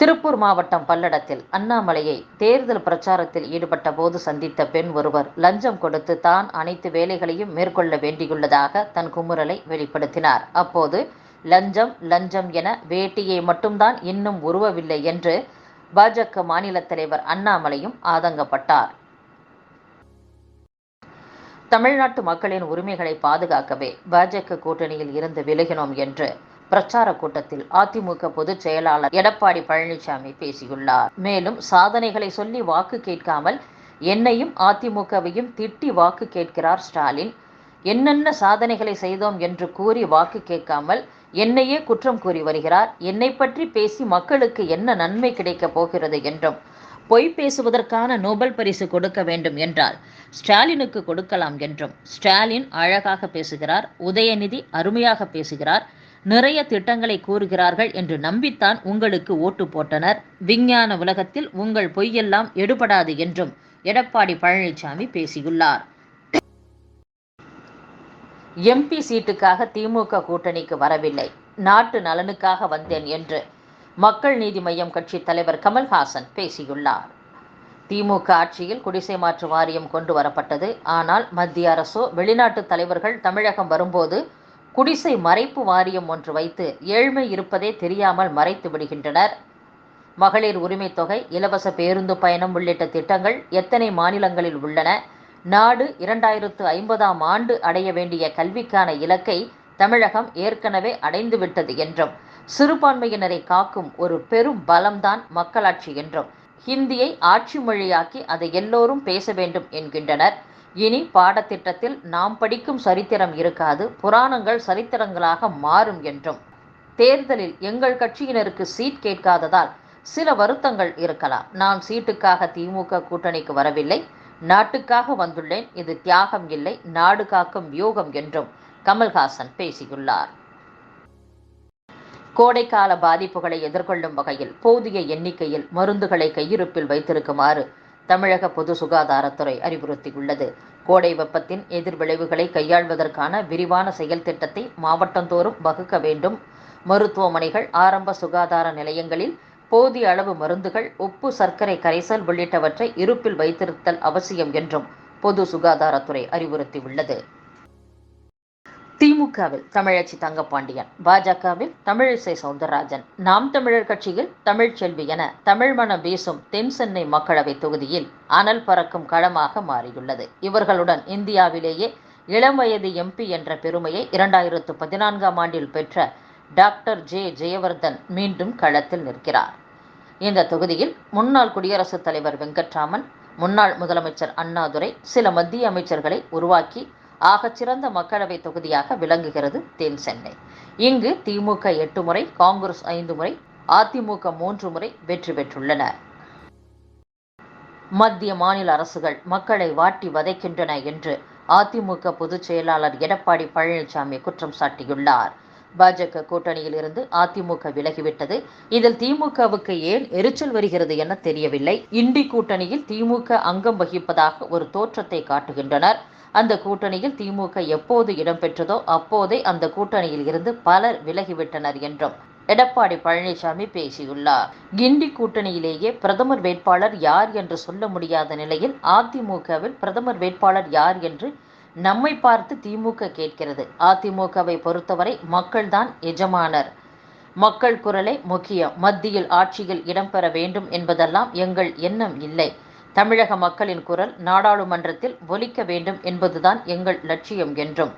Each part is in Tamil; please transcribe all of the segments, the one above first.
திருப்பூர் மாவட்டம் பல்லடத்தில் அண்ணாமலையை தேர்தல் பிரச்சாரத்தில் ஈடுபட்ட போது சந்தித்த பெண் ஒருவர் லஞ்சம் கொடுத்து தான் அனைத்து வேலைகளையும் மேற்கொள்ள வேண்டியுள்ளதாக தன் குமுறலை வெளிப்படுத்தினார். அப்போது லஞ்சம் லஞ்சம் என வேட்டியை மட்டும்தான் இன்னும் உருவவில்லை என்று பாஜக மாநில தலைவர் அண்ணாமலையும் ஆதங்கப்பட்டார். தமிழ்நாட்டு மக்களின் உரிமைகளை பாதுகாக்கவே பாஜக கூட்டணியில் இருந்து விலகினோம் என்று பிரச்சார கூட்டத்தில் அதிமுக பொதுச் செயலாளர் எடப்பாடி பழனிசாமி பேசியுள்ளார். மேலும் சாதனைகளை சொல்லி வாக்கு கேட்காமல் என்னையும் அதிமுகவையும் திட்டி வாக்கு கேட்கிறார் ஸ்டாலின். என்னென்ன சாதனைகளை செய்தோம் என்று கூறி வாக்கு கேட்காமல் என்னையே குற்றம் கூறி வருகிறார். என்னை பற்றி பேசி மக்களுக்கு என்ன நன்மை கிடைக்கப் போகிறது என்றும் பொய் பேசுவதற்கான நோபல் பரிசு கொடுக்க வேண்டும் என்றால் ஸ்டாலினுக்கு கொடுக்கலாம் என்றும் ஸ்டாலின் அழகாக பேசுகிறார் உதயநிதி அருமையாக பேசுகிறார் நிறைய திட்டங்களை கூறுகிறார்கள் என்று நம்பித்தான் உங்களுக்கு ஓட்டு போட்டனர். விஞ்ஞான உலகத்தில் உங்கள் பொய்யெல்லாம் எடுபடாது என்றும் எடப்பாடி பழனிசாமி பேசியுள்ளார். எம்பி சீட்டுக்காக திமுக கூட்டணிக்கு வரவில்லை. நாட்டு நலனுக்காக வந்தேன் என்று மக்கள் நீதி மய்யம் கட்சி தலைவர் கமல்ஹாசன் பேசியுள்ளார். திமுக ஆட்சியில் குடிசை மாற்று வாரியம் கொண்டு வரப்பட்டது. ஆனால் மத்திய அரசோ வெளிநாட்டு தலைவர்கள் தமிழகம் வரும்போது குடிசை மறைப்பு வாரியம் ஒன்று வைத்து ஏழ்மை இருப்பதே தெரியாமல் மறைத்து விடுகின்றனர். மகளிர் உரிமை தொகை இலவச பேருந்து பயணம் உள்ளிட்ட திட்டங்கள் எத்தனை மாநிலங்களில் உள்ளன? நாடு இரண்டாயிரத்து ஐம்பதாம் ஆண்டு அடைய வேண்டிய கல்விக்கான இலக்கை தமிழகம் ஏற்கனவே அடைந்துவிட்டது என்றும் சிறுபான்மையினரை காக்கும் ஒரு பெரும் பலம்தான் மக்களாட்சி என்றும் ஹிந்தியை ஆட்சி மொழியாக்கி அதை எல்லோரும் பேச வேண்டும் என்கின்றனர். இனி பாடத்திட்டத்தில் நாம் படிக்கும் சரித்திரம் இருக்காது புராணங்கள் சரித்திரங்களாக மாறும் என்றும். தேர்தலில் எங்கள் கட்சியினருக்கு சீட் கேட்காததால் சில வருத்தங்கள் இருக்கலாம். நான் சீட்டுக்காக திமுக கூட்டணிக்கு வரவில்லை நாட்டுக்காக வந்துள்ளேன் இது தியாகம் இல்லை நாடு காக்கும் வியூகம் என்றும் கமல்ஹாசன் பேசியுள்ளார். கோடைக்கால பாதிப்புகளை எதிர்கொள்ளும் வகையில் போதிய எண்ணிக்கையில் மருந்துகளை கையிருப்பில் வைத்திருக்குமாறு தமிழக பொது சுகாதாரத்துறை அறிவுறுத்தியுள்ளது. கோடை வெப்பத்தின் எதிர்விளைவுகளை கையாள்வதற்கான விரிவான செயல் திட்டத்தை மாவட்டந்தோறும் வகுக்க வேண்டும். மருத்துவமனைகள் ஆரம்ப சுகாதார நிலையங்களில் போதிய அளவு மருந்துகள் உப்பு சர்க்கரை கரைசல் உள்ளிட்டவற்றை இருப்பில் வைத்திருத்தல் அவசியம் என்றும் பொது சுகாதாரத்துறை அறிவுறுத்தியுள்ளது. திமுகவில் தமிழச்சி தங்கப்பாண்டியன் பாஜகவில் தமிழிசை சவுந்தரராஜன் நாம் தமிழர் கட்சியில் தமிழ்ச்செல்வி என தமிழ் மனம் வீசும் தென் சென்னை மக்களவை தொகுதியில் அனல் பறக்கும் களமாக மாறியுள்ளது. இவர்களுடன் இந்தியாவிலேயே இளம் வயது எம்பி என்ற பெருமையை இரண்டாயிரத்து பதினான்காம் ஆண்டில் பெற்ற டாக்டர் ஜே ஜெயவர்தன் மீண்டும் களத்தில் நிற்கிறார். இந்த தொகுதியில் முன்னாள் குடியரசுத் தலைவர் வெங்கட்ராமன் முன்னாள் முதலமைச்சர் அண்ணாதுரை சில மத்திய அமைச்சர்களை உருவாக்கி ஆகச்சிறந்த மக்களவை தொகுதியாக விளங்குகிறது தென் சென்னை. இங்கு திமுக எட்டு முறை காங்கிரஸ் ஐந்து முறை அதிமுக மூன்று முறை வெற்றி பெற்றுள்ளன. மத்திய மாநில அரசுகள் மக்களை வாட்டி வதைக்கின்றன என்று அதிமுக பொதுச் செயலாளர் எடப்பாடி பழனிசாமி குற்றம் சாட்டியுள்ளார். பாஜக கூட்டணியில் இருந்து அதிமுக விலகிவிட்டது. இதில் திமுகவுக்கு ஏன் எரிச்சல் வருகிறது என தெரியவில்லை. இண்டி கூட்டணியில் திமுக அங்கம் வகிப்பதாக ஒரு தோற்றத்தை காட்டுகின்றனர். அந்த கூட்டணியில் திமுக எப்போது இடம்பெற்றதோ அப்போதே அந்த கூட்டணியில் இருந்து பலர் விலகிவிட்டனர் என்றும் எடப்பாடி பழனிசாமி பேசியுள்ளார். கிண்டி கூட்டணியிலேயே பிரதமர் வேட்பாளர் யார் என்று சொல்ல முடியாத நிலையில் அதிமுகவில் பிரதமர் வேட்பாளர் யார் என்று நம்மை பார்த்து திமுக கேட்கிறது. அதிமுகவை பொறுத்தவரை மக்கள்தான் எஜமானர். மக்கள் குரலே முக்கியம். மத்தியில் ஆட்சியில் இடம்பெற வேண்டும் என்பதெல்லாம் எங்கள் எண்ணம் இல்லை. தமிழக மக்களின் குரல் நாடாளுமன்றத்தில் ஒலிக்க வேண்டும் என்பதுதான் எங்கள் லட்சியம் என்றும்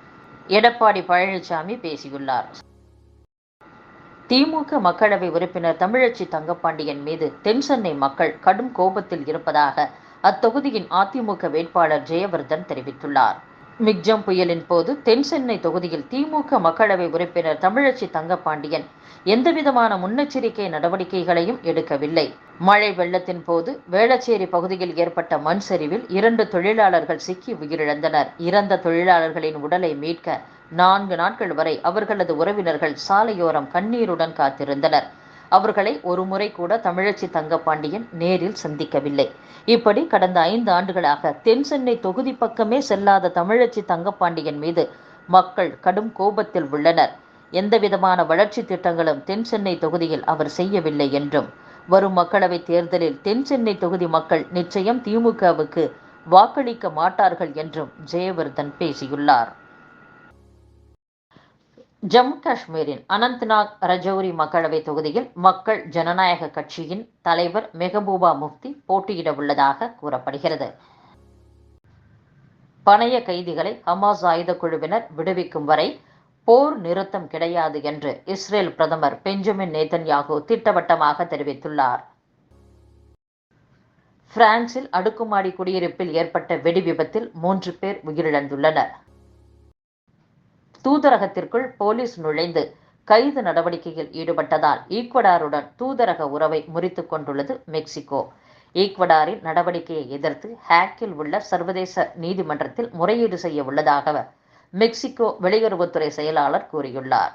எடப்பாடி பழனிசாமி பேசியுள்ளார். திமுக மக்களவை உறுப்பினர் தமிழச்சி தங்கப்பாண்டியன் மீது தென்சென்னை மக்கள் கடும் கோபத்தில் இருப்பதாக அத்தொகுதியின் அதிமுக வேட்பாளர் ஜெயவர்தன் தெரிவித்துள்ளார். மிக்ஜம் புயலின் போது தென் சென்னை தொகுதியில் திமுக மக்களவை உறுப்பினர் தமிழச்சி தங்கப்பாண்டியன் எந்தவிதமான முன்னெச்சரிக்கை நடவடிக்கைகளையும் எடுக்கவில்லை. மழை வெள்ளத்தின் போது வேளச்சேரி பகுதியில் ஏற்பட்ட மண் சரிவில் இரண்டு தொழிலாளர்கள் சிக்கி உயிரிழந்தனர். இறந்த தொழிலாளர்களின் உடலை மீட்க நான்கு நாட்கள் வரை அவர்களது உறவினர்கள் சாலையோரம் கண்ணீருடன் காத்திருந்தனர். அவர்களை ஒருமுறை கூட தமிழச்சி தங்கப்பாண்டியன் நேரில் சந்திக்கவில்லை. இப்படி கடந்த ஐந்து ஆண்டுகளாக தென் சென்னை தொகுதி பக்கமே செல்லாத தமிழச்சி தங்கப்பாண்டியன் மீது மக்கள் கடும் கோபத்தில் உள்ளனர். எந்தவிதமான வளர்ச்சி திட்டங்களும் தென் சென்னை தொகுதியில் அவர் செய்யவில்லை என்றும் வரும் மக்களவைத் தேர்தலில் தென் சென்னை தொகுதி மக்கள் நிச்சயம் திமுகவுக்கு வாக்களிக்க மாட்டார்கள் என்றும் ஜெயவர்தன் பேசியுள்ளார். ஜம்மு காஷ்மீரின் அனந்த்நாக் ரஜௌரி மக்களவைத் தொகுதியில் மக்கள் ஜனநாயக கட்சியின் தலைவர் மெஹபூபா முஃப்தி போட்டியிட உள்ளதாக கூறப்படுகிறது. பணைய கைதிகளை ஹமாஸ் ஆயுத குழுவினர் விடுவிக்கும் வரை போர் நிறுத்தம் கிடையாது என்று இஸ்ரேல் பிரதமர் பெஞ்சமின் நேதன்யாகு திட்டவட்டமாக தெரிவித்துள்ளார். பிரான்சில் அடுக்குமாடி குடியிருப்பில் ஏற்பட்ட வெடி விபத்தில் மூன்று பேர் உயிரிழந்துள்ளனர். தூதரகத்திற்குள் போலீஸ் நுழைந்து கைது நடவடிக்கையில் ஈடுபட்டதால் ஈக்வடாருடன் தூதரக உறவை முறித்து கொண்டுள்ளது மெக்சிகோ. ஈக்வடாரின் நடவடிக்கையை எதிர்த்து ஹேக்கில் உள்ள சர்வதேச நீதிமன்றத்தில் முறையீடு செய்ய உள்ளதாக மெக்சிகோ வெளியுறவுத்துறை செயலாளர் கூறியுள்ளார்.